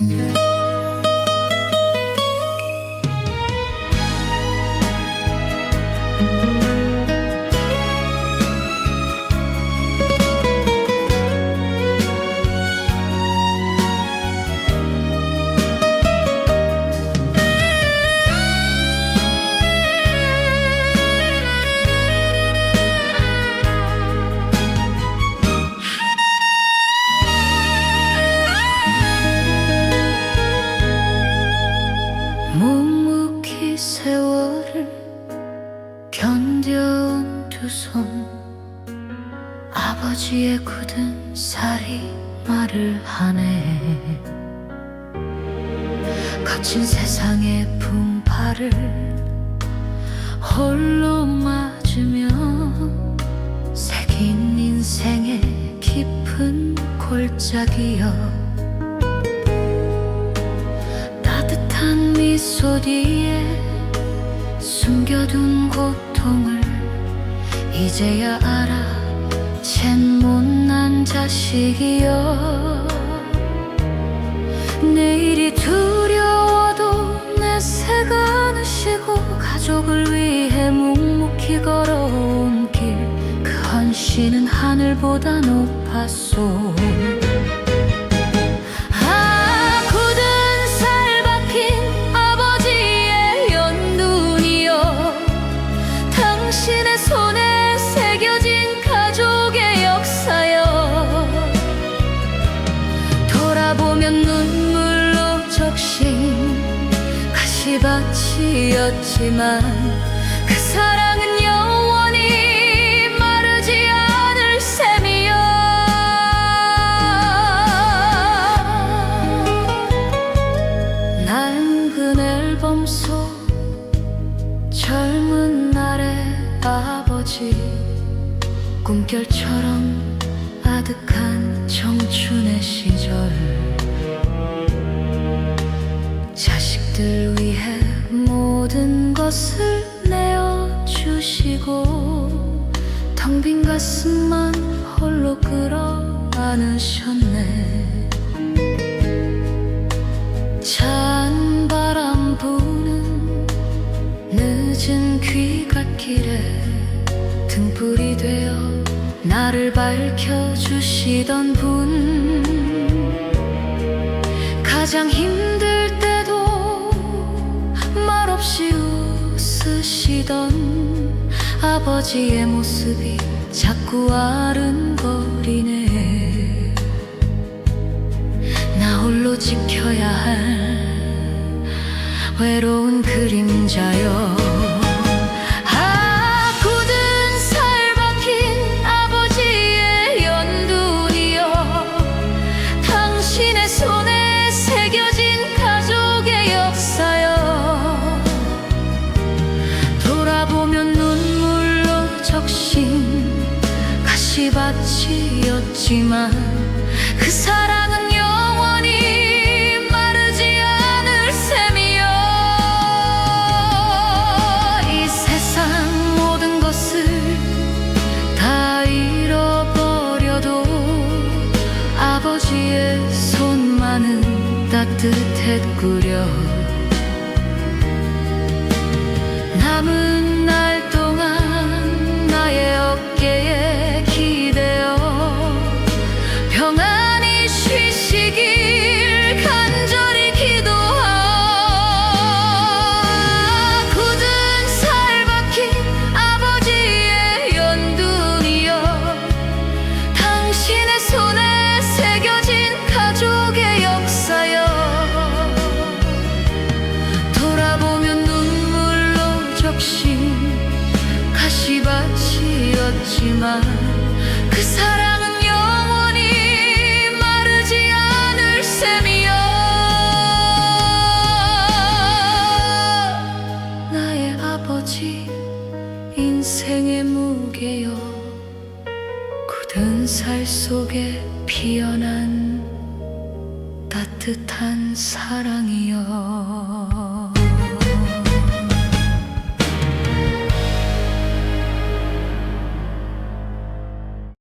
묵 견뎌온 두 손 아버지의 굳은 살이 말을 하네. 거친 세상의 풍파를 홀로 맞으며 새긴 인생의 깊은 골짜기여. 따뜻한 미소 뒤에 숨겨둔 고통을 이제야 알아. 쟨 못난 자식이여. 내일이 두려워도 내 새가 느시고 가족을 위해 묵묵히 걸어온 길. 그 헌신은 하늘보다 높았소 가시밭이었지만 그 사랑은 영원히 마르지 않을 셈이야. 낡은 앨범 속 젊은 날의 아버지 꿈결처럼 아득한 청춘의 시절 자식들 위해 모든 것을 내어주시고 텅 빈 가슴만 홀로 끌어 안으셨네. 찬 바람 부는 늦은 귀갓길에 등불이 되어 나를 밝혀주시던 분. 가장 힘들 웃으시던 아버지의 모습이 자꾸 아른거 가시밭이었지만 그 사랑은 영원히 마르지 않을 셈이여 이 세상 모든 것을 다 잃어버려도 아버지의 손만은 따뜻했구려. 남은 인생의 무게여 굳은 살 속에 피어난 따뜻한 사랑이여